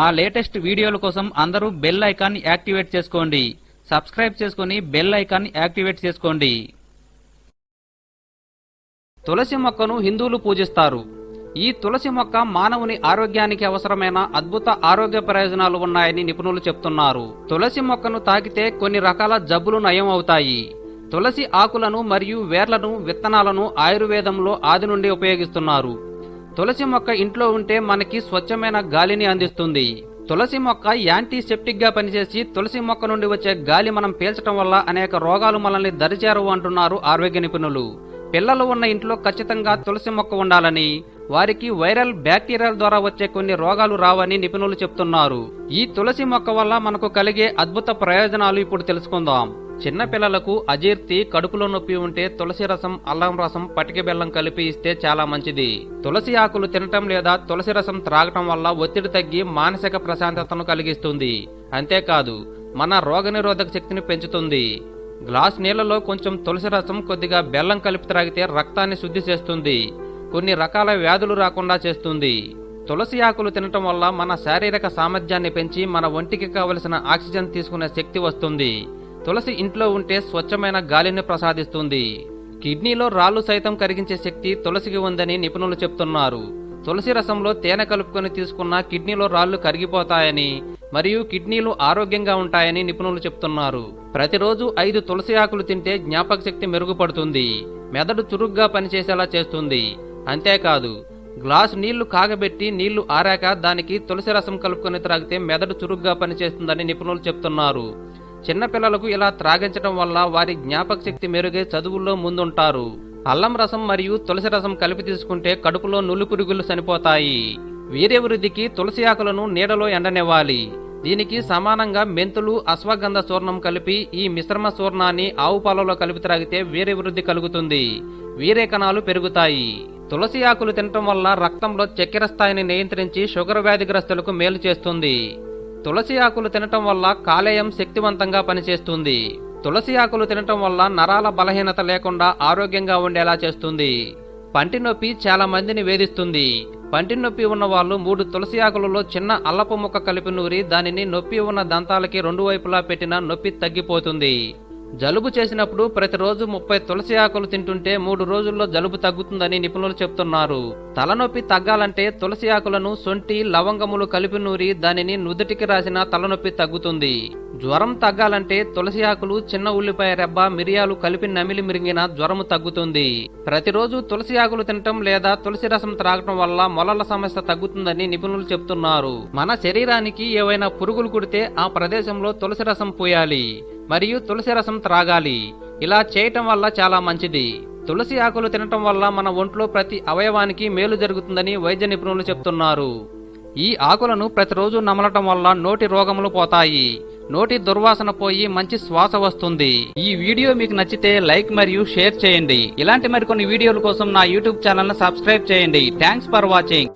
మా లేటెస్ట్ వీడియోల కోసం అందరూ బెల్ ఐకాన్ యాక్టివేట్ చేసుకోండి. సబ్స్క్రైబ్ చేసుకుని బెల్ ఐకాన్ యాక్టివేట్ చేసుకోండి. తులసి మొక్కను హిందువులు పూజిస్తారు. ఈ తులసి మొక్క మానవుని ఆరోగ్యానికి అవసరమైన అద్భుత ఆరోగ్య ప్రయోజనాలు ఉన్నాయని నిపుణులు చెప్తున్నారు. తులసి మొక్కను తాకితే కొన్ని రకాల జబ్బులు నయం అవుతాయి. తులసి ఆకులను మరియు వేర్లను విత్తనాలను ఆయుర్వేదంలో ఆది నుండి ఉపయోగిస్తున్నారు. తులసి మొక్క ఇంట్లో ఉంటే మనకి స్వచ్ఛమైన గాలిని అందిస్తుంది. తులసి మొక్క యాంటీసెప్టిక్గా పనిచేసి తులసి మొక్క నుండి వచ్చే గాలి మనం పీల్చడం వల్ల అనేక రోగాలు మనల్ని దరిచేరవు అంటున్నారు ఆరోగ్య నిపుణులు. పిల్లలు ఉన్న ఇంట్లో ఖచ్చితంగా తులసి మొక్క ఉండాలని వారికి వైరల్ బ్యాక్టీరియాల ద్వారా వచ్చే కొన్ని రోగాలు రావని నిపుణులు చెప్తున్నారు. ఈ తులసి మొక్క వల్ల మనకు కలిగే అద్భుత ప్రయోజనాలు ఇప్పుడు తెలుసుకుందాం. చిన్నపిల్లలకు అజీర్తి కడుపులో నొప్పి ఉంటే తులసి రసం అల్లం రసం పటిక బెల్లం కలిపి ఇస్తే చాలా మంచిది. తులసి ఆకులు తినటం లేదా తులసి రసం త్రాగటం వల్ల ఒత్తిడి తగ్గి మానసిక ప్రశాంతతను కలిగిస్తుంది. అంతేకాదు మన రోగనిరోధక శక్తిని పెంచుతుంది. గ్లాస్ నీళ్ళలో కొంచెం తులసి రసం కొద్దిగా బెల్లం కలిపి త్రాగితే రక్తాన్ని శుద్ధి చేస్తుంది. కొన్ని రకాల వ్యాధులు రాకుండా చేస్తుంది. తులసి ఆకులు తినటం వల్ల మన శారీరక సామర్థ్యాన్ని పెంచి మన ఒంటికి కావలసిన ఆక్సిజన్ తీసుకునే శక్తి వస్తుంది. తులసి ఇంట్లో ఉంటే స్వచ్ఛమైన గాలిని ప్రసాదిస్తుంది. కిడ్నీలో రాళ్ళు సైతం కరిగించే శక్తి తులసికి ఉందని నిపుణులు చెప్తున్నారు. తులసి రసంలో తేనె కలుపుకొని తీసుకున్న కిడ్నీలో రాళ్ళు కరిగిపోతాయని మరియు కిడ్నీలు ఆరోగ్యంగా ఉంటాయని నిపుణులు చెప్తున్నారు. ప్రతిరోజు ఐదు తులసి ఆకులు తింటే జ్ఞాపక శక్తి మెరుగుపడుతుంది. మెదడు చురుగ్గా పనిచేసేలా చేస్తుంది. అంతేకాదు గ్లాస్ నీళ్ళు కాగబెట్టి నీళ్ళు ఆరాక దానికి తులసి రసం కలుపుకొని త్రాగితే మెదడు చురుగ్గా పనిచేస్తుందని నిపుణులు చెప్తున్నారు. చిన్నపిల్లలకు ఇలా త్రాగించడం వల్ల వారి జ్ఞాపక శక్తి మెరుగే చదువుల్లో ముందుంటారు. అల్లం రసం మరియు తులసి రసం కలిపి తీసుకుంటే కడుపులో నులి పురుగులు చనిపోతాయి. వీర్యవృద్ధికి తులసి ఆకులను నీడలో ఎండనివ్వాలి. దీనికి సమానంగా మెంతులు అశ్వగంధ చూర్ణం కలిపి ఈ మిశ్రమ చూర్ణాన్ని ఆవు పాలలో కలిపి త్రాగితే వీర్యవృద్ధి కలుగుతుంది. వీరే కణాలు పెరుగుతాయి. తులసి ఆకులు తినటం వల్ల రక్తంలో చక్కెర స్థాయిని నియంత్రించి షుగర్ వ్యాధిగ్రస్తులకు మేలు చేస్తుంది. తులసి ఆకులు తినటం వల్ల కాలేయం శక్తివంతంగా పనిచేస్తుంది. తులసి ఆకులు తినటం వల్ల నరాల బలహీనత లేకుండా ఆరోగ్యంగా ఉండేలా చేస్తుంది. పంటి నొప్పి చాలా మందిని వేధిస్తుంది. పంటి నొప్పి ఉన్నవాళ్ళు మూడు తులసి ఆకులలో చిన్న అల్లపు ముక్క కలిపి నూరి దానిని నొప్పి ఉన్న దంతాలకి రెండు వైపులా పెట్టినా నొప్పి తగ్గిపోతుంది. జలుబు చేసినప్పుడు ప్రతిరోజు ముప్పై తులసి ఆకులు తింటుంటే మూడు రోజుల్లో జలుబు తగ్గుతుందని నిపుణులు చెప్తున్నారు. తలనొప్పి తగ్గాలంటే తులసి ఆకులను సొంటి లవంగములు కలిపి నూరి దానిని నుదుటికి రాసిన తలనొప్పి తగ్గుతుంది. జ్వరం తగ్గాలంటే తులసి ఆకులు చిన్న ఉల్లిపాయ రెబ్బ మిరియాలు కలిపి నమిలి మిరిగిన జ్వరము తగ్గుతుంది. ప్రతిరోజు తులసి ఆకులు తినటం లేదా తులసి రసం త్రాగటం వల్ల మొలల సమస్య తగ్గుతుందని నిపుణులు చెప్తున్నారు. మన శరీరానికి ఏవైనా పురుగులు కుడితే ఆ ప్రదేశంలో తులసి రసం పోయాలి. మరియు తులసి రసం త్రాగాలి. ఇలా చేయటం వల్ల చాలా మంచిది. తులసి ఆకులు తినటం వల్ల మన ఒంట్లో ప్రతి అవయవానికి మేలు జరుగుతుందని వైద్య నిపుణులు చెప్తున్నారు. ఈ ఆకులను ప్రతిరోజు నమలటం వల్ల నోటి రోగములు పోతాయి. నోటి దుర్వాసన పోయి మంచి శ్వాస వస్తుంది. ఈ వీడియో మీకు నచ్చితే లైక్ మరియు షేర్ చేయండి. ఇలాంటి మరికొన్ని వీడియోల కోసం నా యూట్యూబ్ ఛానల్ను సబ్స్క్రైబ్ చేయండి. Thanks for watching.